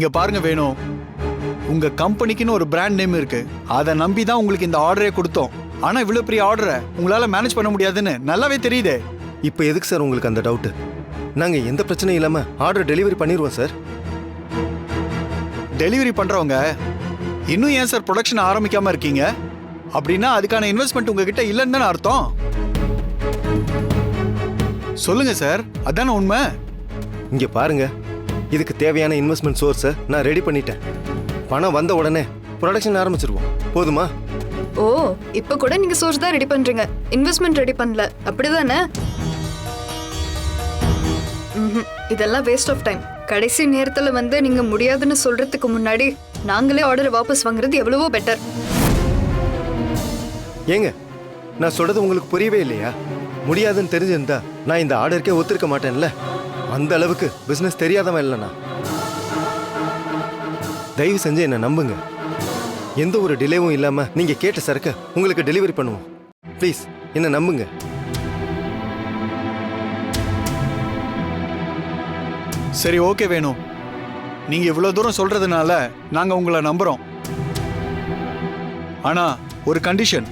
இங்க பாருங்க வேணும் உங்க கம்பெனிக்குன்னு ஒரு பிராண்ட் நேம் இருக்கு. அதை நம்பி தான் உங்களுக்கு இந்த ஆர்டரே கொடுத்தோம். ஆனா இவ்வளவு பெரிய ஆர்டரை உங்களால மேனேஜ் பண்ண முடியாதுன்னு நல்லாவே தெரியுதே. இப்போ எதுக்கு சார் உங்களுக்கு அந்த டவுட்டு நாங்கள் எந்த பிரச்சனையும் இல்லாமல் ஆர்டர் டெலிவரி பண்ணிடுவோம் சார். டெலிவரி பண்றவங்க இன்னும் ஏன் சார் ப்ரொடக்ஷன் ஆரம்பிக்காம இருக்கீங்க? அப்படின்னா அதுக்கான இன்வெஸ்ட்மெண்ட் உங்ககிட்ட இல்லைன்னு தானே அர்த்தம். சொல்லுங்க சார் அதானே உண்மை? இங்கே பாருங்க. இதுக்கு தேவையான இன்வெஸ்ட்மெண்ட் சோர்ஸை நான் ரெடி பண்ணிட்டேன். பணம் வந்த உடனே ப்ரொடக்ஷன் ஆரம்பிச்சிருவோம். போதுமா? ஓ இப்ப கூட நீங்க சோர்ஸ் தான் ரெடி பண்றீங்க. இன்வெஸ்ட்மெண்ட் ரெடி பண்ணல. அப்படிதானே. இதெல்லாம் வேஸ்ட் ஆஃப் டைம் கடைசி நேரத்துல வந்து நீங்க முடியாதுன்னு சொல்றதுக்கு முன்னாடி நாங்களே ஆர்டர் வாபஸ் வாங்குறது எவ்வளவோ பெட்டர் ஏங்க நான் சொல்றது உங்களுக்கு புரியவே இல்லையா? முடியாதுன்னு தெரிஞ்சிருந்தா நான் இந்த ஆர்டருக்கே ஒத்துருக்க மாட்டேன்ல? அந்த அளவுக்கு பிஸ்னஸ் தெரியாதவன் இல்லைண்ணா. தயவு செஞ்சு என்னை நம்புங்க. எந்த ஒரு டிலேவும் இல்லாம நீங்க கேட்ட சரக்கை உங்களுக்கு டெலிவரி பண்ணுவோம். ப்ளீஸ் என்ன நம்புங்க. சரி ஓகே வேணும் நீங்க இவ்வளவு தூரம் சொல்றதுனால நாங்க உங்களை நம்புறோம். ஆனா ஒரு கண்டிஷன்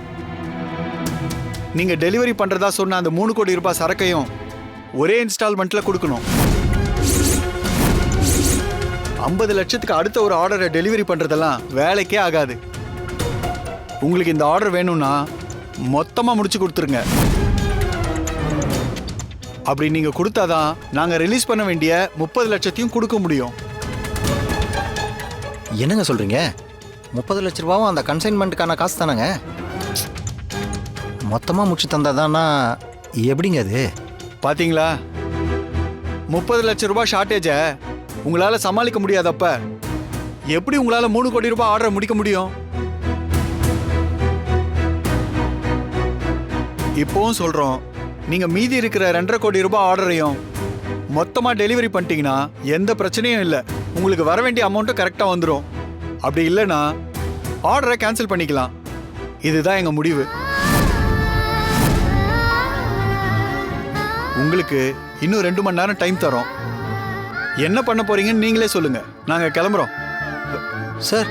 நீங்க டெலிவரி பண்றதா சொன்ன அந்த மூணு கோடி ரூபாய் சரக்கையும் ஒரே இன்ஸ்டால்மெண்ட்ல கொடுக்கணும். ஐம்பது லட்சத்துக்கு அடுத்த ஒரு ஆர்டரை டெலிவரி பண்றதெல்லாம் வேலைக்கே ஆகாது. உங்களுக்கு இந்த ஆர்டர் வேணும்னா மொத்தமா முடிச்சு கொடுத்துருங்க. அப்படி நீங்க கொடுத்தாதான் நாங்க ரிலீஸ் பண்ண வேண்டிய முப்பது லட்சத்தையும் கொடுக்க முடியும். என்னங்க சொல்றீங்க? முப்பது லட்ச ரூபாவும் அந்த கன்சைன்மெண்ட்டுக்கான காசு தானேங்க? மொத்தமாக முடிச்சு தந்தாதானா எப்படிங்க அது? பாத்தீங்களா? முப்பது லட்சம் ரூபாய் ஷார்ட்டேஜை உங்களால சமாளிக்க முடியாதப்ப எப்படி உங்களால மூணு கோடி ரூபாய் ஆர்டர் முடிக்க முடியும்? இப்போவும் சொல்றோம் நீங்க மீதி இருக்கிற ரெண்டரை கோடி ரூபாய் ஆர்டரையும் மொத்தமா டெலிவரி பண்ணிட்டீங்கன்னா எந்த பிரச்சனையும் இல்லை. உங்களுக்கு வர வேண்டிய அமௌண்ட்டும் கரெக்டாக வந்துடும் அப்படி இல்லைன்னா ஆர்டரை கேன்சல் பண்ணிக்கலாம். இதுதான் எங்கள் முடிவு. உங்களுக்கு இன்னும் ரெண்டு மணி நேரம் டைம் தரோம். என்ன பண்ண போறீங்கன்னு நீங்களே சொல்லுங்க. நாங்க கிளம்புறோம். சார்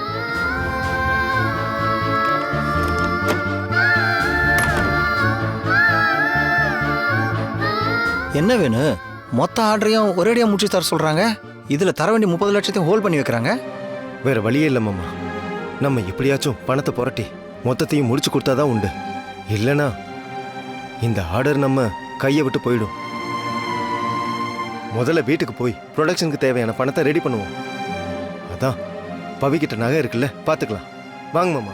என்ன வேணும் மொத்த ஆர்டரையும் ஒரேடியாக முடிச்சு தர சொல்கிறாங்க இதில் தர வேண்டிய முப்பது லட்சத்தையும் ஹோல்ட் பண்ணி வைக்கிறாங்க. வேற வழியே இல்லை மாமா. நம்ம எப்படியாச்சும் பணத்தை புரட்டி மொத்தத்தையும் முடிச்சு கொடுத்தாதான் உண்டு. இல்லைனா இந்த ஆர்டர் நம்ம கையை விட்டு போயிடும். முதல்ல வீட்டுக்கு போய் ப்ரொடக்ஷனுக்கு தேவையான பணத்தை ரெடி பண்ணுவோம். அதான் பவிக்கிட்ட நகை இருக்குல்ல பார்த்துக்கலாம். வாங்க மாமா.